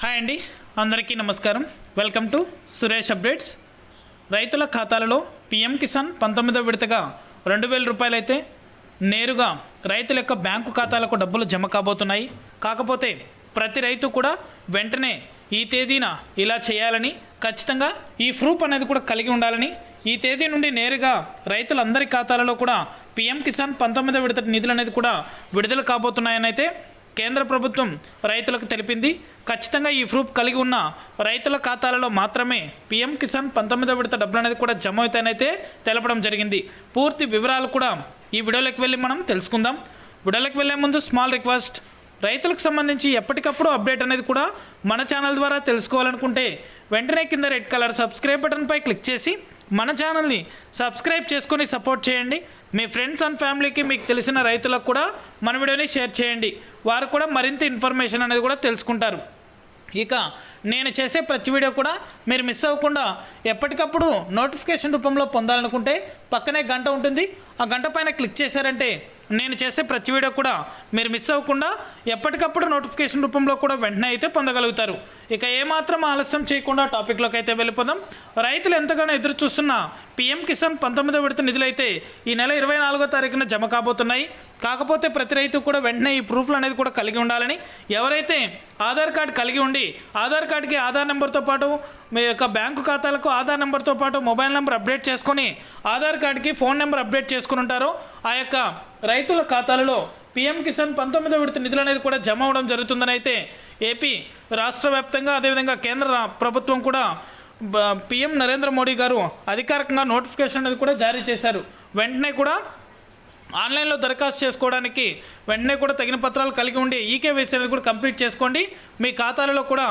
Hi అండి అందరికీ నమస్కారం. Welcome to Suresh updates. రైతుల ఖాతాలలో పిఎం కిసాన్ పంతొమ్మిదో విడతగా రెండు వేల రూపాయలైతే నేరుగా రైతుల యొక్క బ్యాంకు ఖాతాలకు డబ్బులు జమ కాబోతున్నాయి. కాకపోతే ప్రతి రైతు కూడా వెంటనే ఈ తేదీన ఇలా చేయాలని ఖచ్చితంగా ఈ ప్రూఫ్ అనేది కూడా కలిగి ఉండాలని ఈ తేదీ నుండి నేరుగా రైతులందరి ఖాతాలలో కూడా పిఎం కిసాన్ పంతొమ్మిదో విడత నిధులు అనేది కూడా విడుదల కాబోతున్నాయని అయితే కేంద్ర ప్రభుత్వం రైతులకు తెలిపింది. ఖచ్చితంగా ఈ ప్రూఫ్ కలిగి ఉన్న రైతుల ఖాతాలలో మాత్రమే పీఎం కిసాన్ పంతొమ్మిదో విడత డబ్బులు అనేది కూడా జమ అవుతాయనైతే తెలపడం జరిగింది. పూర్తి వివరాలు కూడా ఈ వీడియోలోకి వెళ్ళి మనం తెలుసుకుందాం. వీడియోలోకి వెళ్ళే ముందు స్మాల్ రిక్వెస్ట్. రైతులకు సంబంధించి ఎప్పటికప్పుడు అప్డేట్ అనేది కూడా మన ఛానల్ ద్వారా తెలుసుకోవాలనుకుంటే వెంటనే కింద రెడ్ కలర్ సబ్స్క్రైబ్ బటన్పై క్లిక్ చేసి మన ఛానల్ని సబ్స్క్రైబ్ చేసుకొని సపోర్ట్ చేయండి. మీ ఫ్రెండ్స్ అండ్ ఫ్యామిలీకి మీకు తెలిసిన రైతులకు కూడా మన వీడియోని షేర్ చేయండి. వారు కూడా మరింత ఇన్ఫర్మేషన్ అనేది కూడా తెలుసుకుంటారు. ఇక నేను చేసే ప్రతి వీడియో కూడా మీరు మిస్ అవ్వకుండా ఎప్పటికప్పుడు నోటిఫికేషన్ రూపంలో పొందాలనుకుంటే పక్కనే గంట ఉంటుంది. ఆ గంట పైన క్లిక్ చేశారంటే నేను చేసే ప్రతి వీడియో కూడా మీరు మిస్ అవ్వకుండా ఎప్పటికప్పుడు నోటిఫికేషన్ రూపంలో కూడా వెంటనే అయితే పొందగలుగుతారు. ఇక ఏమాత్రం ఆలస్యం చేయకుండా టాపిక్లోకి అయితే వెళ్ళిపోదాం. రైతులు ఎంతగానో ఎదురు చూస్తున్న పీఎం కిసాన్ పంతొమ్మిదో విడత నిధులైతే ఈ నెల ఇరవై నాలుగో తారీఖున జమ కాబోతున్నాయి. కాకపోతే ప్రతి రైతు కూడా వెంటనే ఈ ప్రూఫ్లు అనేది కూడా కలిగి ఉండాలని ఎవరైతే ఆధార్ కార్డు కలిగి ఉండి ఆధార్ కార్డుకి ఆధార్ నెంబర్తో పాటు మీ యొక్క బ్యాంకు ఖాతాలకు ఆధార్ నెంబర్తో పాటు మొబైల్ నెంబర్ అప్డేట్ చేసుకొని ఆధార్ కార్డుకి ఫోన్ నెంబర్ అప్డేట్ చేసుకుని ఉంటారో ఆ యొక్క రైతుల ఖాతాలలో పీఎం కిసాన్ పంతొమ్మిదో విడత నిధులు అనేది కూడా జమ అవడం జరుగుతుందని అయితే ఏపీ రాష్ట్ర వ్యాప్తంగా అదేవిధంగా కేంద్ర ప్రభుత్వం కూడా పీఎం నరేంద్ర మోడీ గారు అధికారికంగా నోటిఫికేషన్ అనేది కూడా జారీ చేశారు. వెంటనే కూడా ఆన్లైన్లో దరఖాస్తు చేసుకోవడానికి వెంటనే కూడా తగిన పత్రాలు కలిగి ఉండి ఈకేవైసీ అనేది కూడా కంప్లీట్ చేసుకోండి. మీ ఖాతాలలో కూడా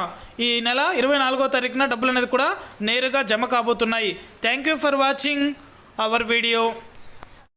ఈ నెల ఇరవై నాలుగో తారీఖున డబ్బులు అనేది కూడా నేరుగా జమ కాబోతున్నాయి. Thank you for watching our video